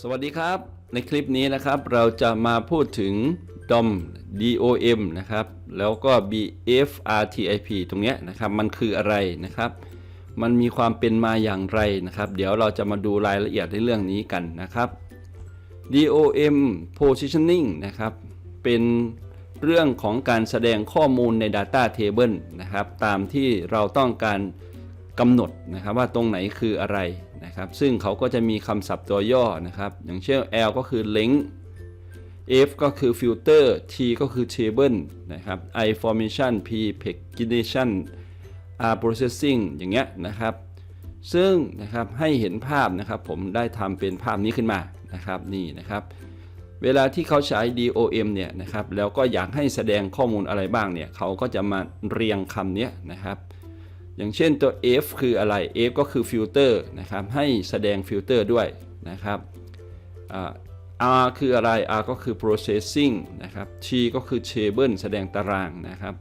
สวัสดีครับ ในคลิปนี้นะครับเราจะมาพูดถึง DOM DOM นะครับ แล้วก็ BFRTIP ตรงเนี้ยนะครับ มันคืออะไรนะครับ มันมีความเป็นมาอย่างไรนะครับ เดี๋ยวเราจะมาดูรายละเอียดในเรื่องนี้กันนะครับ DOM positioning นะครับ เป็นเรื่องของการแสดงข้อมูลใน Data Table นะครับ ตามที่เราต้องการกำหนดนะครับว่าตรงไหนคืออะไร นะครับ ซึ่งเขาก็จะมีคำศัพท์ตัวย่อนะครับ อย่างเช่น L ก็คือ length F ก็คือ filter T ก็คือ table นะครับ I formation P pagination R processing อย่างเงี้ยนะครับ ซึ่งนะครับให้เห็นภาพนะครับ ผมได้ทำเป็นภาพนี้ขึ้นมานะครับนี่นะครับ เวลาที่เขาใช้ DOM เนี่ยนะครับ แล้วก็อยากให้แสดงข้อมูลอะไรบ้างเนี่ย เขาก็จะมาเรียงคำเนี้ยนะครับ อย่างเช่นตัว F คืออะไร F ก็คือฟิลเตอร์นะครับให้แสดงฟิลเตอร์ด้วยนะครับ R คืออะไร R ก็คือ processing นะครับ T ก็คือ table แสดงตารางนะครับ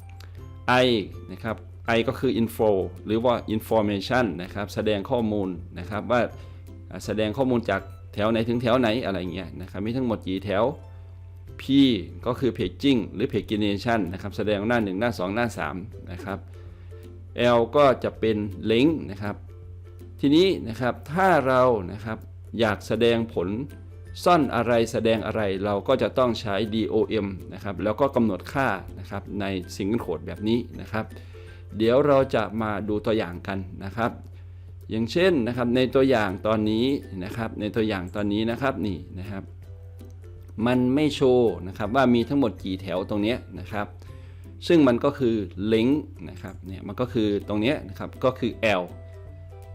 I นะครับ I ก็คือ info หรือว่า information นะครับแสดงข้อมูลนะครับว่าอ่าแสดงข้อมูลจากแถวไหนถึงแถวไหนอะไรเงี้ยนะครับมีทั้งหมดกี่แถว P ก็คือ paging หรือ pagination นะครับแสดงหน้า 1 หน้า 2 หน้า 3 นะครับ L ก็จะเป็น length นะครับ ทีนี้นะครับถ้าเรานะครับอยากแสดงผลซ่อนอะไรแสดงอะไรเราก็จะต้องใช้ DOM นะครับแล้วก็กำหนดค่านะครับในซิงเกิลโคดแบบนี้นะครับ เดี๋ยวเราจะมาดูตัวอย่างกันนะครับ อย่างเช่นนะครับในตัวอย่างตอนนี้นะครับ ในตัวอย่างตอนนี้นะครับนี่นะครับ มันไม่โชว์นะครับว่ามีทั้งหมดกี่แถวตรงนี้นะครับ ซึ่งมันก็คือ length นะครับเนี่ยมันก็คือตรงนี้นะครับก็คือ L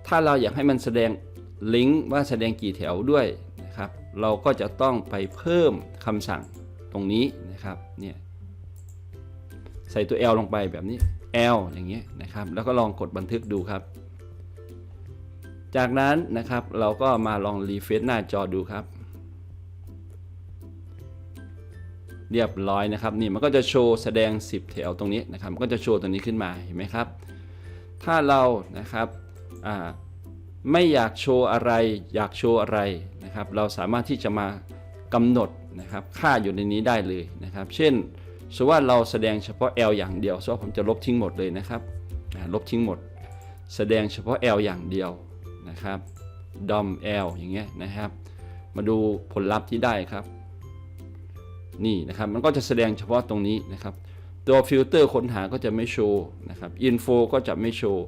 ถ้าเราอยากให้มันแสดง link ว่าแสดงกี่แถวด้วยนะครับเราก็จะต้องไปเพิ่มคำสั่งตรงนี้นะครับเนี่ยใส่ตัว L ลงไปแบบนี้ L อย่างเงี้ยนะครับแล้วก็ลองกดบันทึกดูครับ จากนั้นนะครับเราก็มาลองรีเฟซหน้าจอดูครับ เรียบร้อยนะครับนี่มันก็จะโชว์แสดง 10 แถวตรงนี้นะครับมันก็จะโชว์ตรงนี้ขึ้นมาเห็นไหมครับ ถ้าเรานะครับไม่อยากโชว์อะไร อยากโชว์อะไรนะครับ เราสามารถที่จะมากำหนดนะครับค่าอยู่ในนี้ได้เลยนะครับ เช่นสมมติว่าเราแสดงเฉพาะ L อย่างเดียวสมมติผมจะลบทิ้งหมดเลยนะครับลบทิ้งหมด แสดงเฉพาะ L อย่างเดียวนะครับ DOM L อย่างเงี้ยนะครับ มาดูผลลัพธ์ที่ได้ครับ นี่นะครับมันก็จะแสดงเฉพาะตรงนี้นะครับ ตัวฟิลเตอร์ค้นหาก็จะไม่โชว์นะครับอินโฟก็จะไม่โชว์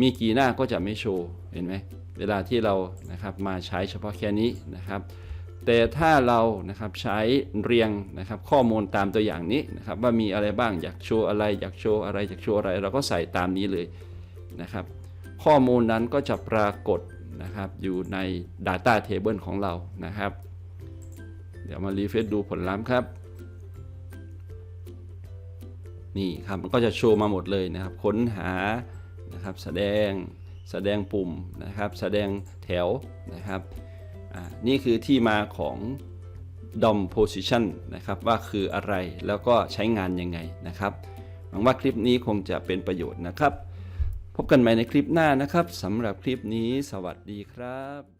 มีกี่หน้าก็จะไม่โชว์ เห็นไหมเวลาที่เรานะครับมาใช้เฉพาะแค่นี้นะครับ แต่ถ้าเรานะครับใช้เรียงนะครับข้อมูลตามตัวอย่างนี้นะครับว่ามีอะไรบ้างอยากโชว์อะไรอยากโชว์อะไรอยากโชว์อะไร เราก็ใส่ตามนี้เลยนะครับ ข้อมูลนั้นก็จะปรากฏนะครับอยู่ใน Data Table ของเรานะครับ เดี๋ยวมารีเฟซดูผลลัพธ์ครับ นี่ครับมันก็จะโชว์มาหมดเลยนะครับ ค้นหานะครับแสดงแสดงปุ่มนะครับ แสดงแถวนะครับนี่คือที่มาของ DOM position นะครับว่าคืออะไรแล้วก็ใช้งานยังไงนะครับหวังว่าคลิปนี้คงจะเป็นประโยชน์นะครับ พบกันใหม่ในคลิปหน้านะครับสำหรับคลิปนี้ สวัสดีครับ